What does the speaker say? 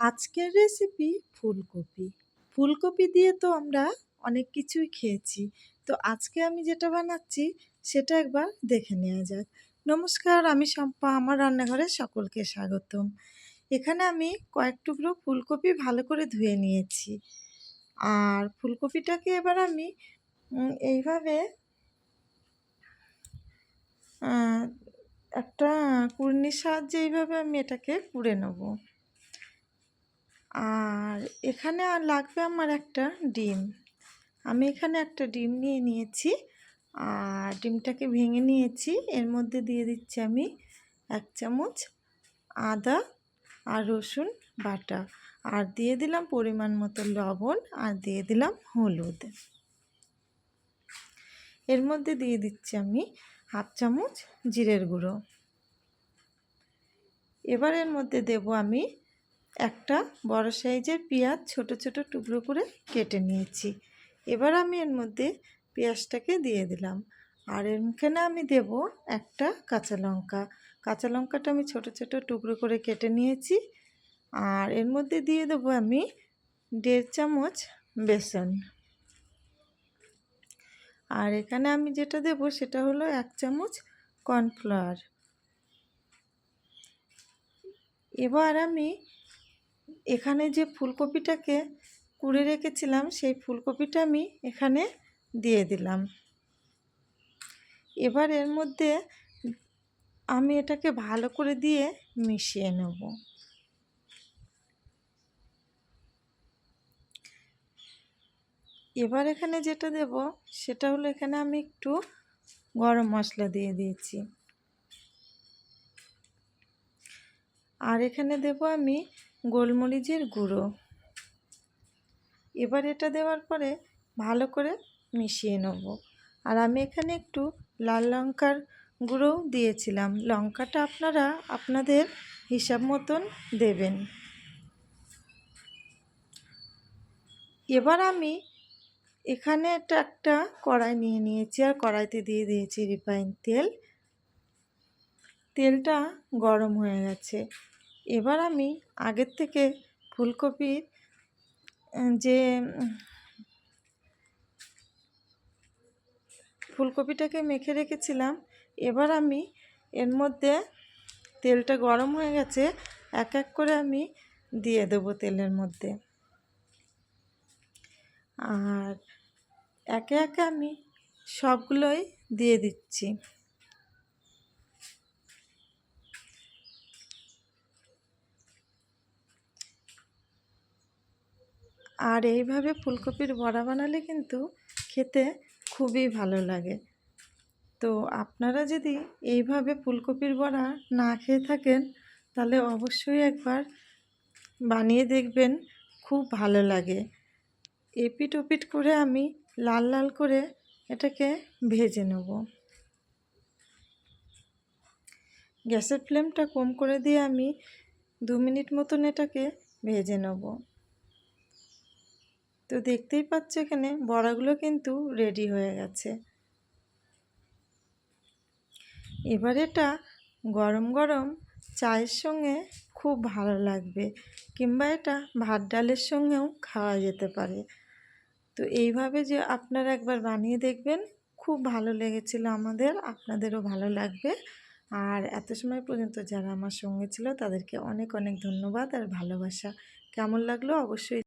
আজকের রেসিপি ফুলকপি। ফুলকপি দিয়ে তো আমরা অনেক কিছুই খেয়েছি। তো আজকে আমি যেটা বানাচ্ছি, সেটা একবার দেখে নেওয়া যাক। নমস্কার, আমি শম্পা, আমার রান্নাঘরে সকলকে স্বাগতম। এখানে আমি কয়েক টুকরো ফুলকপি ভালো করে ধুয়ে নিয়েছি। আর ফুলকপিটাকে এবার আমি এইভাবে একটা কুর্নির সাহায্যে এইভাবে আমি এটাকে কুড়ে নেব। আর এখানে আর লাগবে আমার একটা ডিম। আমি এখানে একটা ডিম নিয়ে নিয়েছি আর ডিমটাকে ভেঙে নিয়েছি। এর মধ্যে দিয়ে দিচ্ছি আমি এক চামচ আদা আর রসুন বাটা। আর দিয়ে দিলাম পরিমাণ মতো লবণ আর দিয়ে দিলাম হলুদ। এর মধ্যে দিয়ে দিচ্ছি আমি হাফ চামচ জিরের গুঁড়ো। এবার এর মধ্যে দেব আমি একটা বড় সাইজের পেঁয়াজ ছোট ছোট টুকরো করে কেটে নিয়েছি। এবার আমি এর মধ্যে পেঁয়াজটাকে দিয়ে দিলাম। আর এখানে আমি দেব একটা কাঁচা লঙ্কা। কাঁচা লঙ্কাটা আমি ছোট ছোট টুকরো করে কেটে নিয়েছি। আর এর মধ্যে দিয়ে দেবো আমি দেড় চামচ বেসন। আর এখানে আমি যেটা দেব সেটা হলো এক চামচ কর্নফ্লাওয়ার। এবার আমি এখানে যে ফুলকপিটাকে কুড়ে রেখেছিলাম, সেই ফুলকপিটা আমি এখানে দিয়ে দিলাম। এবার এর মধ্যে আমি এটাকে ভালো করে দিয়ে মিশিয়ে নেব। এবার এখানে যেটা দেব, সেটা হলো এখানে আমি একটু গরম মশলা দিয়ে দিয়েছি। আর এখানে দেব আমি গোলমরিচের গুঁড়ো। এবার এটা দেওয়ার পরে ভালো করে মিশিয়ে নেব। আর আমি এখানে একটু লাল লঙ্কার গুঁড়োও দিয়েছিলাম। লঙ্কাটা আপনারা আপনাদের হিসাব মতন দেবেন। এবার আমি এখানে একটা একটা কড়াই নিয়ে নিয়েছি। আর কড়াইতে দিয়ে দিয়েছি রিফাইন তেল। তেলটা গরম হয়ে গেছে। এবার আমি আগের থেকে ফুলকপির যে, ফুলকপিটাকে মেখে রেখেছিলাম, এবার আমি এর মধ্যে তেলটা গরম হয়ে গেছে, এক এক করে আমি দিয়ে দেবো তেলের মধ্যে। আর একে একে আমি সবগুলোই দিয়ে দিচ্ছি। আর এইভাবে ফুলকপির বড়া বানালে কিন্তু খেতে খুবই ভালো লাগে। তো আপনারা যদি এইভাবে ফুলকপির বড়া না খেয়ে থাকেন, তাহলে অবশ্যই একবার বানিয়ে দেখবেন, খুব ভালো লাগে। এপিট ওপিট করে আমি লাল লাল করে এটাকে ভেজে নেব। গ্যাসের ফ্লেমটা কম করে দিয়ে আমি দু মিনিট মতন এটাকে ভেজে নেব। তো দেখতেই পাচ্ছ এখানে বড়াগুলো কিন্তু রেডি হয়ে গেছে। এবার এটা গরম গরম চায়ের সঙ্গে খুব ভালো লাগবে কিংবা এটা ভাত ডালের সঙ্গেও খাওয়া যেতে পারে। তো এইভাবে যে আপনারা একবার বানিয়ে দেখবেন, খুব ভালো লেগেছিল আমাদের, আপনাদেরও ভালো লাগবে। আর এত সময় পর্যন্ত যারা আমার সঙ্গে ছিল, তাদেরকে অনেক অনেক ধন্যবাদ আর ভালোবাসা। কেমন লাগল? অবশ্যই